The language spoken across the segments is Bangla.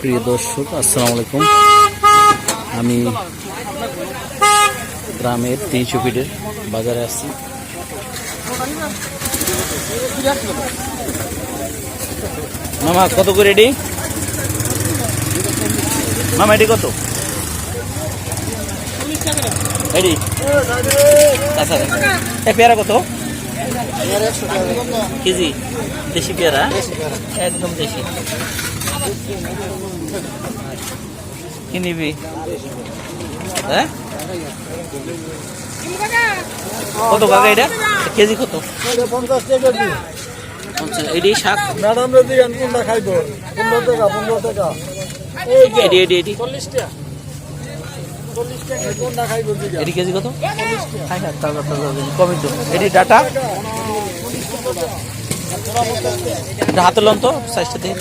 প্রিয় দর্শক আসসালামু আলাইকুম। আমি গ্রামের তিনশো ফিটের বাজারে আসছি। মামা কত করে এটি? মামা এটি কত? এটি? আচ্ছা এ পেয়ারা কত? কেজি? দেশি পেয়ারা। একদম দেশি। কি নিবি? হ্যাঁ? কত কাকা এটা? কেজি কত? পঞ্চাশ এটি শাক। ম্যাডাম যদি কোনটা খাইব পনেরো টাকা পনেরো টাকা এটি কেজি কত ডাটা। হাতে লন তো সাইজটা দিয়ে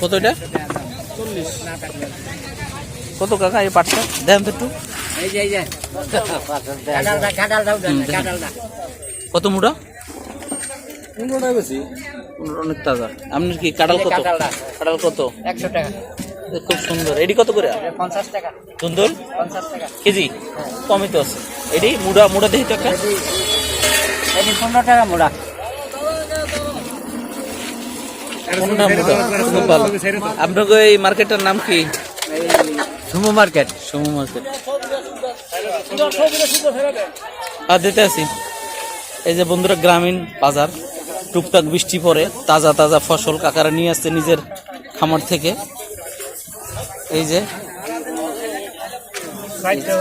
কত এটা? কত কাকা এই পাটটা? দেন তো একটু। কত মুড়া? কোনটা বেশি অনেক তাজা। আপনার কি কাঁঠাল কত। কাঁঠাল কত? একশো টাকা খুব সুন্দর। এটি কত করে? পঞ্চাশ টাকা সুন্দর? পঞ্চাশ টাকা কেজি? কমই তো আছে। এটি মুড়া মুড়া দেখি তো একটা। পনেরো টাকা মোড়া। খুব ভালো। আপনাকে এই মার্কেটের নাম কি? সুমো মার্কেট। সমু মার্কেট। আর দিতে আছি এই যে বন্ধুরা গ্রামীণ বাজার। টুকটাক বৃষ্টি পরে তাজা তাজা ফসল কাকারা নিয়ে আসছে নিজের খামার থেকে। এই যে।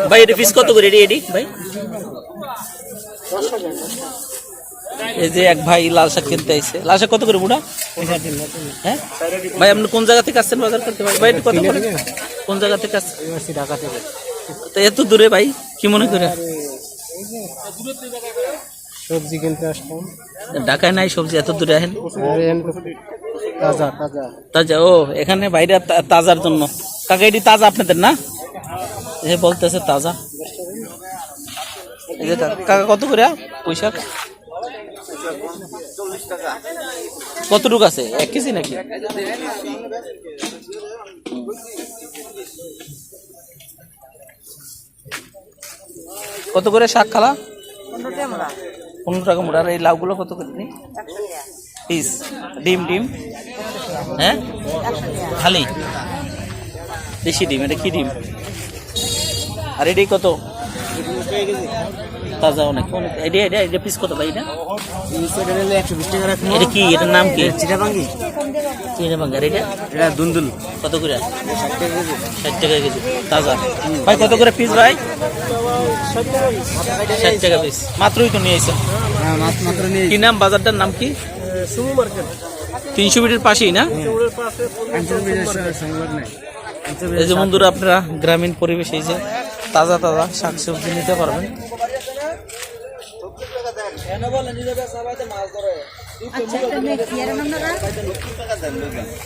ভাই এটা পিস কত করে? এডি এডি ভাই? এই যে এক ভাই লাল শাক কিনতে আইছে। লাল শাক কত করে বুড়া? হ্যাঁ? ভাই আপনি কোন জায়গা থেকে আসছেন বাজার করতে? ভাই ভাই কত করে কোন জায়গা থেকে আসছেন? ঢাকা থেকে তো এত দূরে ভাই কি মনে করে? সবজি কিনতে আসলাম। ঢাকায় নাই সবজি এত দূরে আহেন? তাজা তাজা। তাজা ও এখানে বাইরে তাজার জন্য। কাকা এটি তাজা আপনাদের না? এ বলতেছে তাজা। এই যে কাকা কত করে? পয়সা? কতটুকু আছে? এক কেজি নাকি? কত করে শাক খালা? পনেরো টাকা মোড়া। আর এই লাউগুলো কত করে পিস। ডিম ডিম? হ্যাঁ? খালি? দেশি ডিম, এটা কি ডিম? আর এটাই কত? তাজা অনেক অনেক এটা এটা এটা পিস কত ভাই এটা? একশো বিশ টাকা রাখব এটা কি? এটার নাম কি? চিটাবাঙ্গি। চিনে আর এটা? এটা দুন্দুল। কত করে? ষাট টাকা কেজি। তাজা। ভাই কত করে পিস ভাই? ষাট টাকা পিস মাত্রই তো নিয়ে এসেছেন। হ্যাঁ মাত্র নিয়ে কি নাম? বাজারটার নাম কি? সুমু মার্কেট। তিনশো মিটার পাশেই না? এই যে বন্ধুরা আপনারা গ্রামীণ পরিবেশ এই যে তাজা তাজা শাক শাকসবজি নিতে পারবেন। আচ্ছা